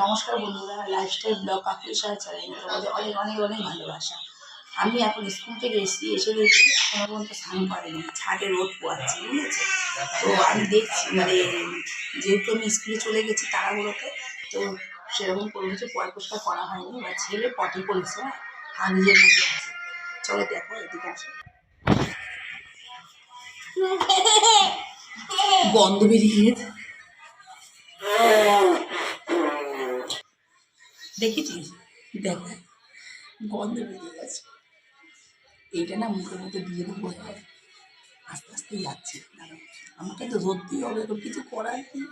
নমস্কার বন্ধুরা lifestyle blog Kakuli Saha channel তোমাদের অনেক অনেক অনেক ভালোবাসা। আমি এখন স্কুল থেকে এসেছি এসে দেখছি এখনও পর্যন্ত স্নান করেনি, ছাদে রোদ পোয়াচ্ছে, বুঝেছে? তো আমি দেখছি মানে যেহেতু আমি স্কুলে চলে গেছি তাড়াহুড়োতে, তো সেরকম কোনো কিছু পয় করা হয়নি বা ছেলে পটি করেছে হ্যাঁ? হাগিজের মধ্যে আছে। চলো দেখো, এদিকে আসো। গন্ধ বেরিয়ে দেখেছিস? দেখ, গন্ধ বেরিয়ে গেছে। এইটা না মুখের মধ্যে দিয়ে দেবো। আস্তে আস্তে যাচ্ছে। আমাকে তো ধরতেই হবে এখন কিছু করার নেই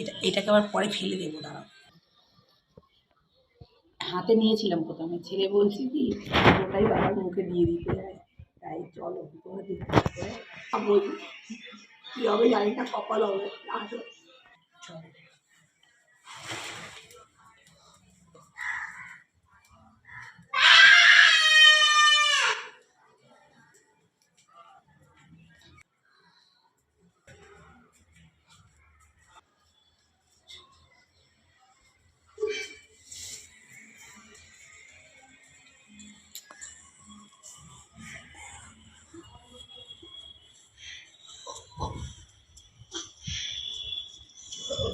এটা, এটাকে আবার পরে ফেলে দেবো দাঁড়াও হাতে নিয়েছিলাম প্রথমে। ছেলে বলছি কি ওটাই বাবার মুখে দিয়ে দিতে হয়। তাই চলো তোমরা দেখতে বলি কী হবে জানি না কপাল হবে। আসো।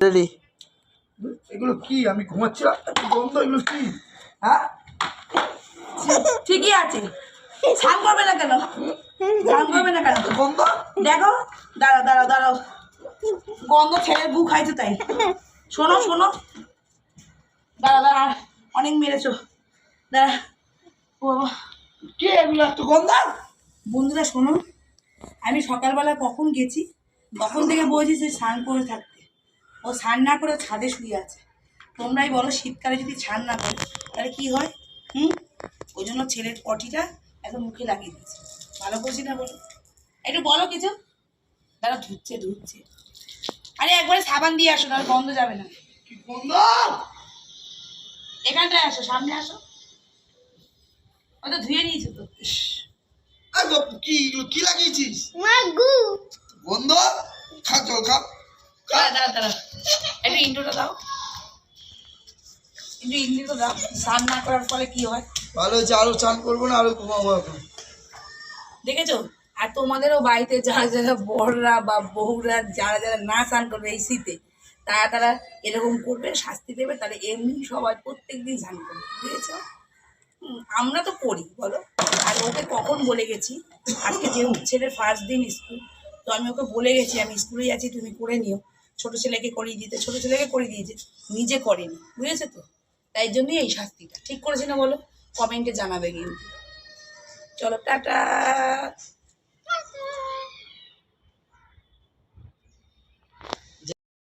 রেডি এগুলো কি? আমি ঘুমাচ্ছিলাম গন্ধ এগুলো কি? হ্যাঁ? ঠিকই আছে। স্নান করবে না কেন? স্নান করবে না কেন? গন্ধ? দেখো দাঁড়াও দাঁড়াও দাঁড়াও। গন্ধ ছেলের বুক খাইছে তাই। শোনো শোনো। দাঁড়া দাঁড়া অনেক মেরেছো। দাঁড়া। ও বাবা। কে এগুলো এত গন্ধ? বন্ধুরা শোনো। আমি সকালবেলা কখন গেছি তখন থেকে বলছি সে স্নান করে থাকতে। ও স্নান না করে ছাদে শুয়ে আছে। তোমরাই বলো শীতকালে যদি স্নান না করে তাহলে কি হয়? হুম? ওই জন্য ছেলের পটিটা একদম মুখে লাগিয়ে দিয়েছে। ভালো করছি না বলো? একটু বলো কিছু। দাঁড়া ধুচ্ছে ধুচ্ছে। আরে একবারে সাবান দিয়ে আসো তাহলে বন্ধ যাবে না। কি গন্ধ? এখানটায় আসো সামনে আসো। ও তো ধুয়ে নিয়েছে তো। আর কি কি লাগিয়েছিস? গন্ধ? খা জল খা। দাঁড়া দাঁড়া দাঁড়া। একটু ইন্টুটা দাও। দাও। স্নান না করার ফলে কি হয়? ভালো হচ্ছে আরও চান করব না আরও ঘুমাবো এখন। দেখেছ? আর তোমাদেরও বাড়িতে যারা যারা বড়রা বা বউরা যারা যারা না স্নান করবে এই শীতে তারা তারা এরকম করবে শাস্তি দেবে তাহলে এমনি সবাই প্রত্যেক দিন স্নান করবে বুঝেছ? আমরা তো করি বলো। আর ওকে কখন বলে গেছি? আজকে যে ছেলের ফার্স্ট দিন স্কুল তো আমি ওকে বলে গেছি আমি স্কুলে যাচ্ছি তুমি করে নিও। ছোট ছেলেকে করিয়ে দিতে, ছোট ছেলেকে করিয়ে দিয়েছে। নিজে করেনি, বুঝেছে তো? তাই জন্যই এই শাস্তিটা। ঠিক করেছে না বলো? কমেন্টে জানাবে কিন্তু। চলো, টাটা।